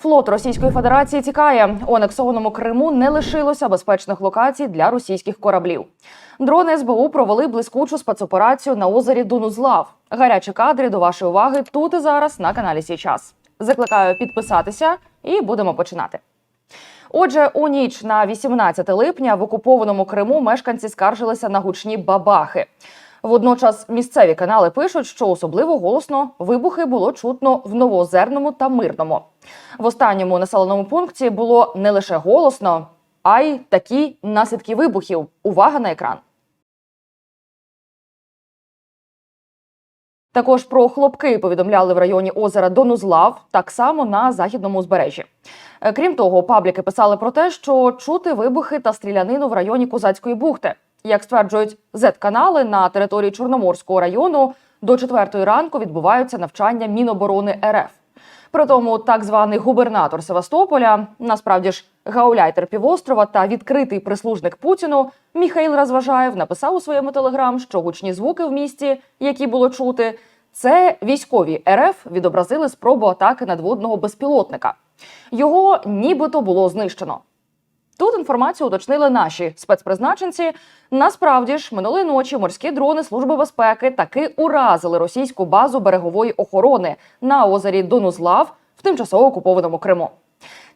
Флот Російської Федерації тікає. У анексованому Криму не лишилося безпечних локацій для російських кораблів. Дрони СБУ провели блискучу спецоперацію на озері Дунузлав. Гарячі кадри до вашої уваги тут і зараз на каналі Сій час. Закликаю підписатися і будемо починати. Отже, у ніч на 18 липня в окупованому Криму мешканці скаржилися на гучні бабахи. Водночас місцеві канали пишуть, що особливо голосно вибухи було чутно в Новоозерному та Мирному. В останньому населеному пункті було не лише голосно, а й такі наслідки вибухів. Увага на екран. Також про хлопки повідомляли в районі озера Донузлав, так само на західному узбережжі. Е, Крім того, пабліки писали про те, що чути вибухи та стрілянину в районі Козацької бухти. Як стверджують Z-канали на території Чорноморського району, до четвертої ранку відбуваються навчання Міноборони РФ. При тому так званий губернатор Севастополя, насправді ж гауляйтер півострова та відкритий прислужник Путіну Міхаїл Розважаєв написав у своєму телеграм, що гучні звуки в місті, які було чути, це військові РФ відобразили спробу атаки надводного безпілотника. Його нібито було знищено. Тут інформацію уточнили наші спецпризначенці. Насправді ж, минулої ночі морські дрони Служби безпеки таки уразили російську базу берегової охорони на озері Донузлав в тимчасово окупованому Криму.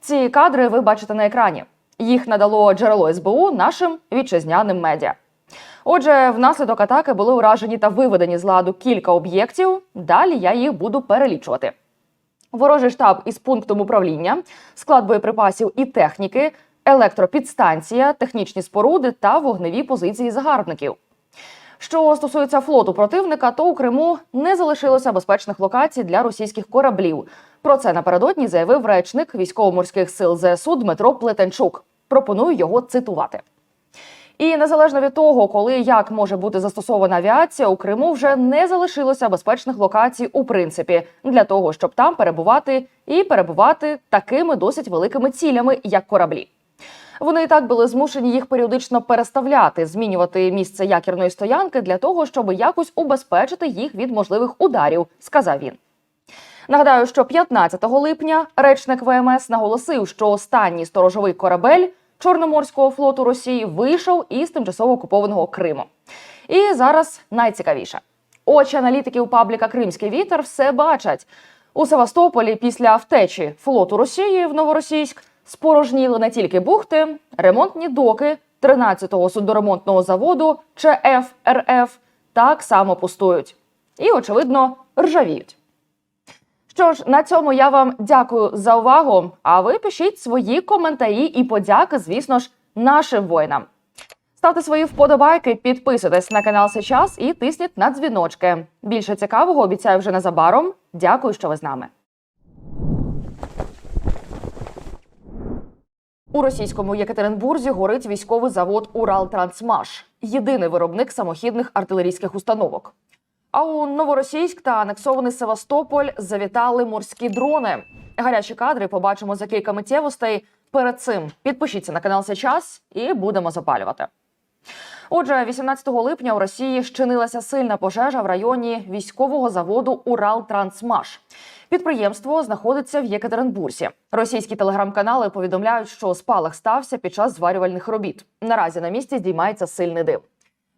Ці кадри ви бачите на екрані. Їх надало джерело СБУ нашим вітчизняним медіа. Отже, внаслідок атаки були уражені та виведені з ладу кілька об'єктів. Далі я їх буду перелічувати. Ворожий штаб із пунктом управління, склад боєприпасів і техніки, електропідстанція, технічні споруди та вогневі позиції загарбників. Що стосується флоту противника, то у Криму не залишилося безпечних локацій для російських кораблів. Про це напередодні заявив речник військово-морських сил ЗСУ Дмитро Плетенчук. Пропоную його цитувати. І незалежно від того, коли як може бути застосована авіація, у Криму вже не залишилося безпечних локацій у принципі для того, щоб там перебувати і перебувати такими досить великими цілями, як кораблі. Вони і так були змушені їх періодично переставляти, змінювати місце якірної стоянки для того, щоб якось убезпечити їх від можливих ударів, сказав він. Нагадаю, що 15 липня речник ВМС наголосив, що останній сторожовий корабель Чорноморського флоту Росії вийшов із тимчасово окупованого Криму. І зараз найцікавіше. Очі аналітиків пабліка Кримський вітер все бачать. У Севастополі після втечі флоту Росії в Новоросійськ спорожніли не тільки бухти, ремонтні доки 13-го судоремонтного заводу ЧФ так само пустують. І, очевидно, ржавіють. Що ж, на цьому я вам дякую за увагу. А ви пишіть свої коментарі і подяки, звісно ж, нашим воїнам. Ставте свої вподобайки, підписуйтесь на канал Сейчас і тисніть на дзвіночки. Більше цікавого обіцяю вже незабаром. Дякую, що ви з нами. У російському Єкатеринбурзі горить військовий завод Уралтрансмаш, єдиний виробник самохідних артилерійських установок. А у Новоросійськ та анексований Севастополь завітали морські дрони. Гарячі кадри побачимо за кілька миттєвостей. Перед цим підпишіться на канал сейчас і будемо запалювати. Отже, 18 липня у Росії щинилася сильна пожежа в районі військового заводу Уралтрансмаш. Підприємство знаходиться в Єкатеринбурзі. Російські телеграм-канали повідомляють, що спалах стався під час зварювальних робіт. Наразі на місці здіймається сильний дим.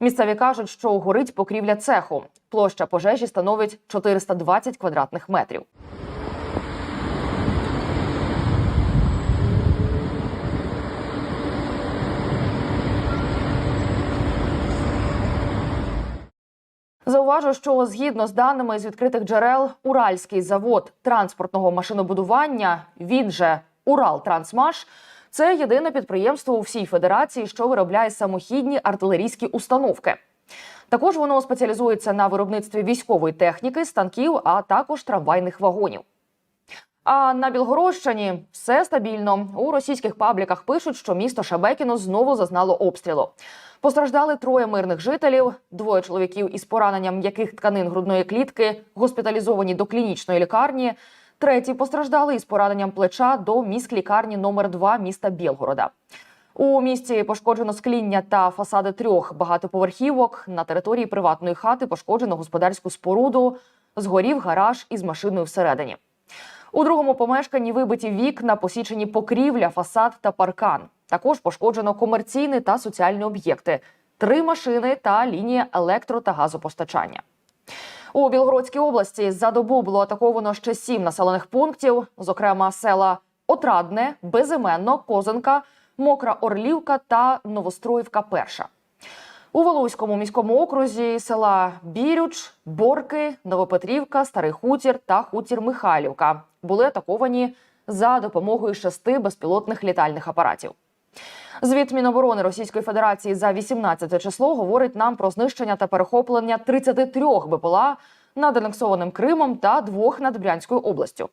Місцеві кажуть, що горить покрівля цеху. Площа пожежі становить 420 квадратних метрів. Зауважу, що згідно з даними з відкритих джерел, Уральський завод транспортного машинобудування, він же Уралтрансмаш, це єдине підприємство у всій федерації, що виробляє самохідні артилерійські установки. Також воно спеціалізується на виробництві військової техніки, станків, а також трамвайних вагонів. А на Білгородщині все стабільно. У російських пабліках пишуть, що місто Шебекіно знову зазнало обстрілу. Постраждали троє мирних жителів, двоє чоловіків із пораненням м'яких тканин грудної клітки, госпіталізовані до клінічної лікарні. Треті постраждали із пораненням плеча до міськлікарні номер 2 міста Білгорода. У місті пошкоджено скління та фасади трьох багатоповерхівок. На території приватної хати пошкоджено господарську споруду. Згорів гараж із машиною всередині. У другому помешканні вибиті вікна, посічені покрівля, фасад та паркан. Також пошкоджено комерційні та соціальні об'єкти, три машини та лінія електро та газопостачання. У Білгородській області за добу було атаковано ще сім населених пунктів, зокрема села Отрадне, Безіменно, Козинка, Мокра Орлівка та Новостроївка. Перша. У Волоському міському окрузі села Бірюч, Борки, Новопетрівка, Старий Хутір та Хутір Михайлівка були атаковані за допомогою шести безпілотних літальних апаратів. Звіт Міноборони Російської Федерації за 18 число говорить нам про знищення та перехоплення 33 БПЛА над анексованим Кримом та двох над Брянською областю.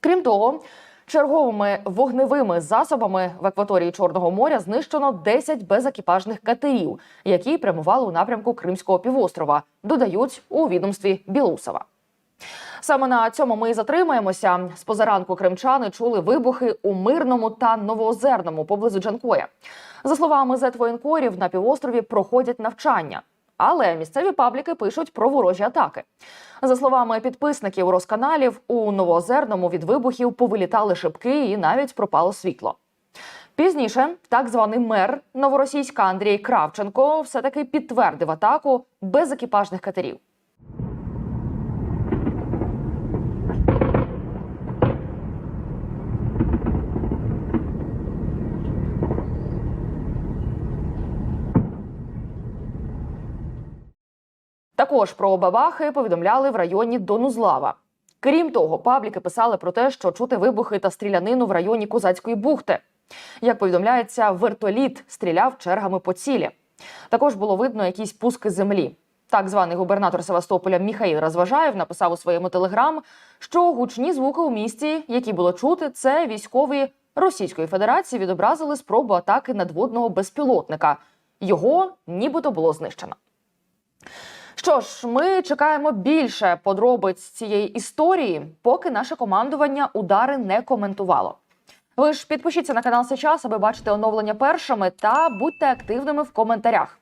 Крім того, черговими вогневими засобами в акваторії Чорного моря знищено 10 безекіпажних катерів, які прямували у напрямку Кримського півострова. Додають у відомстві Білусова. Саме на цьому ми і затримаємося. З позаранку кримчани чули вибухи у мирному та новоозерному поблизу Джанкоя. За словами зетвоєнкорів, на півострові проходять навчання. Але місцеві пабліки пишуть про ворожі атаки. За словами підписників розканалів, у новоозерному від вибухів повилітали шибки і навіть пропало світло. Пізніше так званий мер новоросійська Андрій Кравченко все таки підтвердив атаку без екіпажних катерів. Також про бабахи повідомляли в районі Донузлава. Крім того, пабліки писали про те, що чути вибухи та стрілянину в районі Козацької бухти. Як повідомляється, вертоліт стріляв чергами по цілі. Також було видно якісь пуски землі. Так званий губернатор Севастополя Міхаїл Розважаєв написав у своєму телеграм, що гучні звуки у місті, які було чути, це військові Російської Федерації відобразили спробу атаки надводного безпілотника. Його нібито було знищено. Що ж, ми чекаємо більше подробиць цієї історії, поки наше командування удари не коментувало. Ви ж підпишіться на канал сейчас, аби бачити оновлення першими, та будьте активними в коментарях.